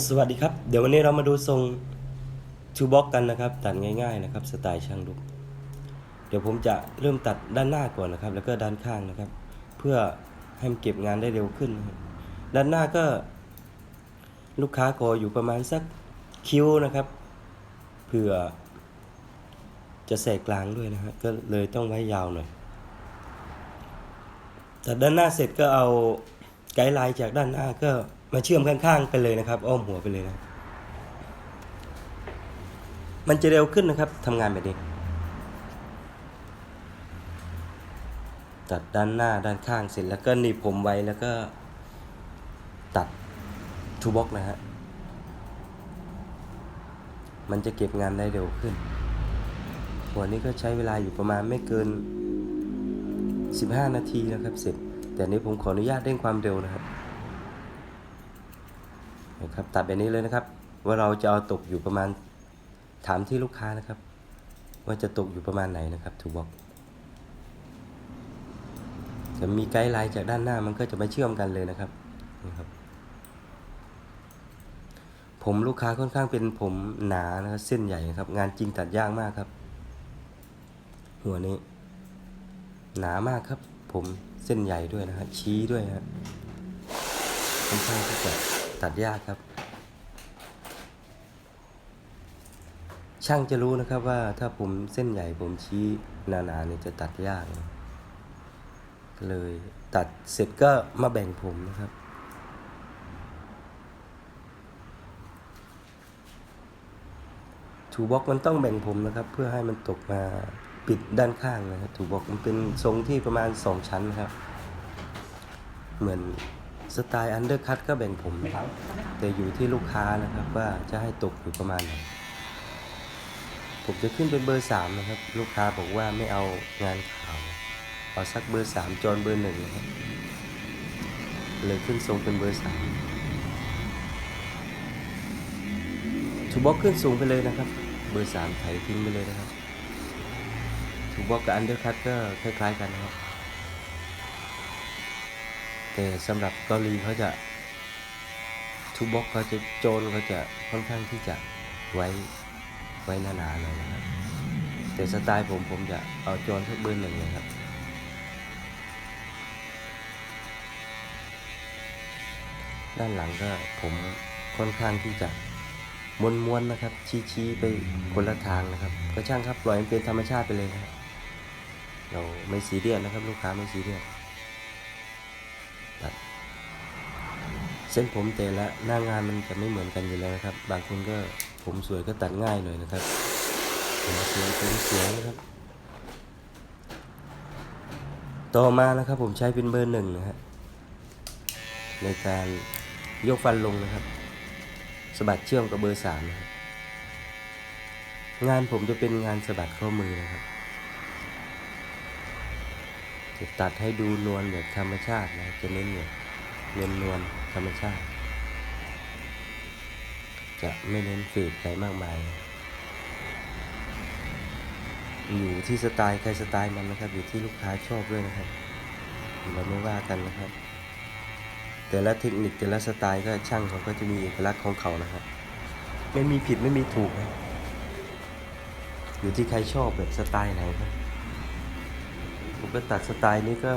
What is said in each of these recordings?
สวัสดีครับ เดี๋ยววันนี้เรามาดูทรงทูบ็อกกันนะครับ ตัดง่ายๆนะครับ สไตล์ช่างลุก เดี๋ยวผมจะเริ่มตัดด้านหน้าก่อนนะครับ แล้วก็ด้านข้างนะครับ เพื่อให้มันเก็บงานได้เร็วขึ้น ด้านหน้าก็ลูกค้าขออยู่ประมาณสักคิ้วนะครับเผื่อจะแสกกลางด้วยนะฮะก็เลยต้องไว้ยาวหน่อยแต่ด้านหน้าเสร็จก็เอาไกด์ไลน์จากด้านหน้าก็ มาเชื่อมข้างๆไปเลยนะครับ อ้อมหัวไปเลยนะ มันจะเร็วขึ้นนะครับทำงานแบบนี้ ตัดด้านหน้าด้านข้างเสร็จแล้วก็หนีบผมไว้แล้วก็ตัดทูบ็อกนะฮะ มันจะเก็บงานได้เร็วขึ้น หัวนี้ก็ใช้เวลาอยู่ประมาณไม่เกิน 15 นาทีนะครับเสร็จ แต่นี้ผมขออนุญาตเร่งความเร็วนะครับ นะครับตัดแบบนี้เลยนะครับ ว่าเราจะเอาตกอยู่ประมาณถามที่ลูกค้านะครับ ว่าจะตกอยู่ประมาณไหนนะครับถูกบอกจะมีไกด์ไลน์จากด้านหน้ามันก็จะมาเชื่อมกันเลยนะครับนะครับ ผมลูกค้าค่อนข้างเป็นผมหนานะครับเส้นใหญ่นะครับ งานจริงตัดยากมากครับ หัวนี้ หนามากครับ ผมเส้นใหญ่ด้วยนะฮะชี้ด้วยฮะค่อนข้างที่จะ ตัดยากครับ ช่างจะรู้นะครับว่าถ้าผมเส้นใหญ่ผมชี้หนาๆเนี่ยจะตัดยากเลยตัดเสร็จก็มาแบ่งผมนะครับ ถูบ็อกมันต้องแบ่งผมนะครับ เพื่อให้มันตกมาปิดด้านข้างนะครับถูบ็อกมันเป็นทรงที่ประมาณสองชั้นนะครับ เหมือน สไตล์อันเดอร์คัตก็แบ่งผมนะครับ แต่อยู่ที่ลูกค้านะครับว่าจะให้ตกอยู่ประมาณไหนผมจะขึ้นเป็นเบอร์สามนะครับ ลูกค้าบอกว่าไม่เอางานขาวเอาสักเบอร์สามจอนเบอร์หนึ่งนะครับเลยขึ้นทรงเป็นเบอร์สามถูบ็อกขึ้นสูงไปเลยนะครับ เบอร์สามไถทิ้งไปเลยนะครับถูบ็อกกับอันเดอร์คัตก็คล้ายๆกันนะครับ แต่สำหรับเกาหลีเขาจะทูบ็อกเขาจะโจนเขาจะค่อนข้างที่จะไว้ไว้หนาๆหน่อยนะครับ แต่สไตล์ผมผมจะเอาโจนสักเบอร์หนึ่งเลยครับด้านหลังก็ผมค่อนข้างที่จะม้วนๆนะครับ ชี้ๆไปคนละทางนะครับ ก็ช่างครับปล่อยมันเป็นธรรมชาติไปเลยนะครับเราไม่ซีเรียสนะครับ ลูกค้าไม่ซีเรียส ตัดเส้นผมแต่ละหน้างานมันจะไม่เหมือนกันอยู่แล้วนะครับ บางคนก็ผมสวยก็ตัดง่ายหน่อยนะครับผมสวยผมสวยนะครับ ต่อมานะครับผมใช้เป็นเบอร์หนึ่งนะฮะในการยกฟันลงนะครับสะบัดเชื่อมกับเบอร์สามนะครับงานผมจะเป็นงานสะบัดข้อมือนะครับ จะตัดให้ดูนวลแบบธรรมชาตินะจะเน้นแบบเน้นนวลธรรมชาติ จะไม่เน้นเฟดอะไรมากมาย อยู่ที่สไตล์ใครสไตล์มันนะครับ อยู่ที่ลูกค้าชอบด้วยนะครับ เราไม่ว่ากันนะครับ แต่ละเทคนิคแต่ละสไตล์ก็ช่างเขาก็จะมีเอกลักษณ์ของเขานะครับไม่มีผิดไม่มีถูกนะอยู่ที่ใครชอบแบบสไตล์ไหนครับ มตัดสไตล์นี้ก็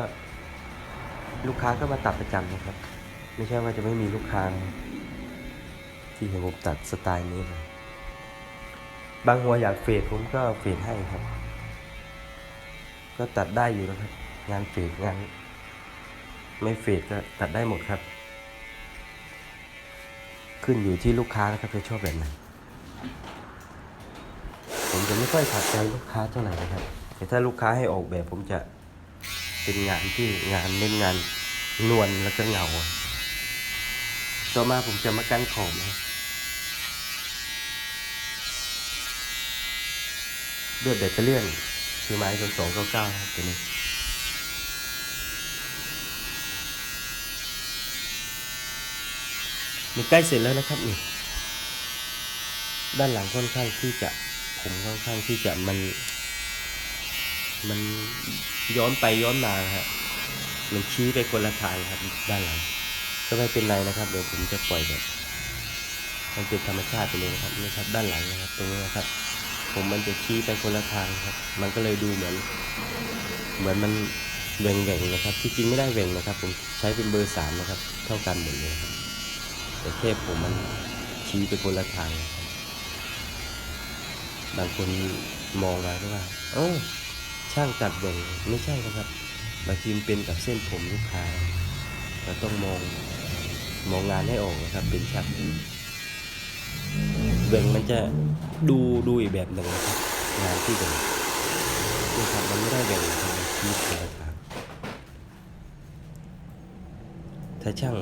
ลูกค้าก็มาตัดประจำนะครับ ไม่ใช่ว่าจะไม่มีลูกค้า ที่เห็นผมตัดสไตล์นี้นะบางหัวอยากเฟดผมก็เฟดให้ครับ ก็ตัดได้อยู่นะครับ งานเฟดงานไม่เฟดก็ตัดได้หมดครับ ขึ้นอยู่ที่ลูกค้านะครับจะชอบแบบไหนผมจะไม่ค่อยขัดใจลูกค้าเท่าไหร่นะครับ แต่ถ้าลูกค้าให้ออกแบบผมจะ เป็นงานที่งานเน้นงานนวลแล้วก็เงา ต่อมาผมจะมากันขอบด้วยแบตเตอรี่ยนคือไม้ตัวสองเก้าเก้าครับตัวนี้นี่ใกล้เสร็จแล้วนะครับนี่ด้านหลังค่อนข้างที่จะ ผมค่อนข้างที่จะมัน มัน ย้อนไปย้อนมานะฮะมันชี้ไปคนละทางครับด้านหลังก็ไม่เป็นไรนะครับ เดี๋ยวผมจะปล่อยแบบมันเป็นธรรมชาติไปเลยนะครับนี่ครับ ด้านหลังนะครับ ตรงนี้นะครับ ผมมันจะชี้ไปคนละทางครับ มันก็เลยดูเหมือน เหมือนมันแหว่งแหว่งนะครับ ที่จริงไม่ได้แหว่งนะครับ ผมใช้เป็นเบอร์สามนะครับ เท่ากันหมดเลยครับแต่แค่ผมมันชี้ไปคนละทางนะครับบางคนมองมาก็ว่าเอ้ ช่างตัดแหว่งไม่ใช่นะครับบางทีมันเป็นกับเส้นผมลูกค้าเราต้องมองมองงานให้ออกนะครับ เป็นช่างแหว่งมันจะดูดูอีกแบบหนึ่งนะครับงานที่แหว่งนี่ครับมันไม่ได้แหว่งนะครับมันชี้คนละทางถ้าช่าง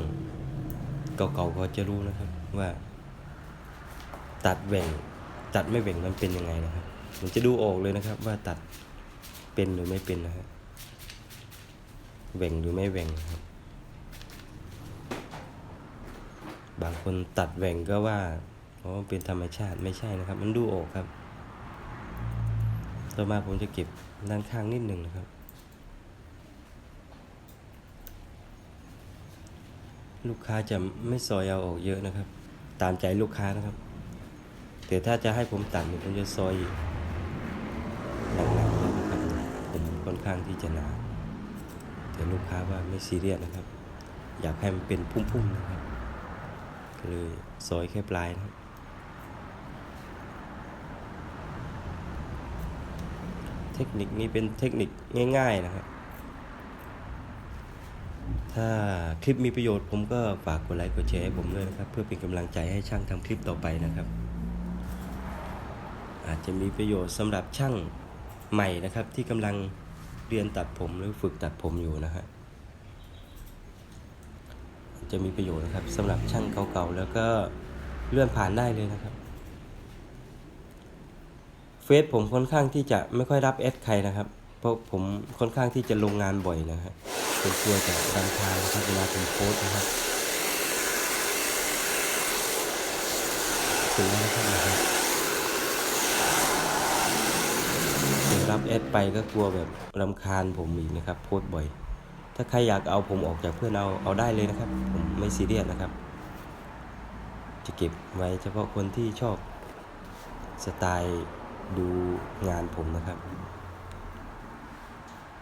เก่าๆก็จะรู้นะครับว่า ตัดแหว่งตัดไม่แหว่งมันเป็นยังไงนะครับ มันจะดูออกเลยนะครับว่าตัด เป็นหรือไม่เป็นนะฮะแหว่งหรือไม่แหว่งครับ บางคนตัดแหว่งก็ว่าเพราเป็นธรรมชาติไม่ใช่นะครับ มันดูออกครับ ต่อมาผมจะเก็บด้านข้างนิดหนึ่งนะครับ ลูกค้าจะไม่ซอยเอาออกเยอะนะครับ ตามใจลูกค้านะครับแต่ถ้าจะให้ผมตัดเนี่ยผมจะซอย ค่อนข้างที่จะหนา แต่ลูกค้าว่าไม่ซีเรียสนะครับ อยากให้มันเป็นพุ่มๆนะครับ ก็เลยซอยแค่ปลายนะครับเทคนิคนี้เป็นเทคนิคง่าย ๆนะครับ ถ้าคลิปมีประโยชน์ผมก็ฝากกดไลค์กดแชร์ให้ผมด้วยนะครับ เพื่อเป็นกำลังใจให้ช่างทำคลิปต่อไปนะครับ อาจจะมีประโยชน์สำหรับช่างใหม่นะครับที่กำลัง เรียนตัดผมหรือฝึกตัดผมอยู่นะฮะจะมีประโยชน์นะครับสำหรับช่างเก่าๆแล้วก็เลื่อนผ่านได้เลยนะครับเฟซผมค่อนข้างที่จะไม่ค่อยรับแอดใครนะครับ เพราะผมค่อนข้างที่จะลงงานบ่อยนะฮะเป็นกลัวจะดังทางนะครับเวลาผมโพสนะครับถึงแล้วนะครับ นะครับเดี๋ยวรับแอดไปก็กลัวแบบรำคาญผมอีกนะครับ โพสต์บ่อย ถ้าใครอยากเอาผมออกจากเพื่อนเอาเอาได้เลยนะครับ ผมไม่ซีเรียสนะครับ จะเก็บไว้เฉพาะคนที่ชอบสไตล์ดูงานผมนะครับ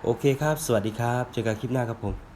โอเคครับ สวัสดีครับ เจอกันคลิปหน้าครับผม